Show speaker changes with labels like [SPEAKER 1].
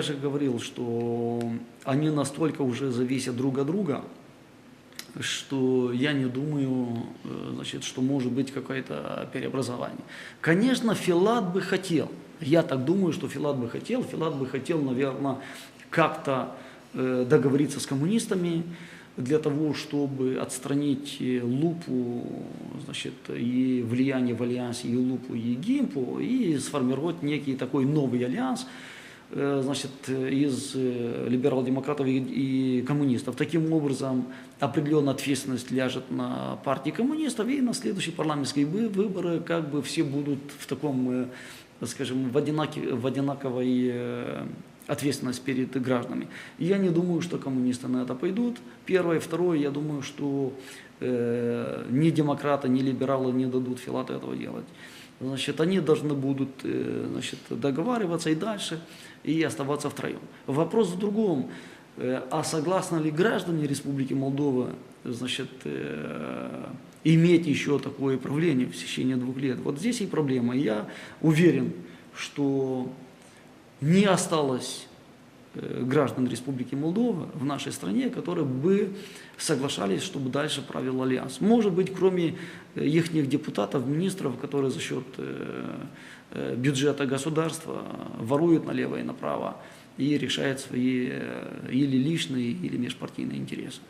[SPEAKER 1] же говорил, что они настолько уже зависят друг от друга, что я не думаю, э, значит, что может быть какое-то преобразование. Конечно, Филат бы хотел, я так думаю, что Филат бы хотел, Филат бы хотел, наверное, как-то э, договориться с коммунистами для того, чтобы отстранить э, Лупу, значит, и влияние в альянсе и Лупу, и Гимпу, и сформировать некий такой новый альянс, значит, из э, либерал-демократов и, коммунистов. Таким образом, определенная ответственность ляжет на партии коммунистов, и на следующие парламентские вы- выборы как бы все будут в таком, э, скажем, в, одинаки- в одинаковой э, ответственность перед гражданами. Я не думаю, что коммунисты на это пойдут. Первое. Второе, я думаю, что э, ни демократы, ни либералы не дадут Филату этого делать. Значит, они должны будут э, значит, договариваться и дальше, и оставаться втроем. Вопрос в другом. Э, А согласны ли граждане Республики Молдова значит, э, иметь еще такое правление в течение двух лет? Вот здесь и проблема. Я уверен, что не осталось э, граждан Республики Молдова в нашей стране, которые бы соглашались, чтобы дальше правил Альянс. Может быть, кроме их депутатов, министров, которые за счет э, э, бюджета государства воруют налево и направо и решают свои э, или личные, или межпартийные интересы.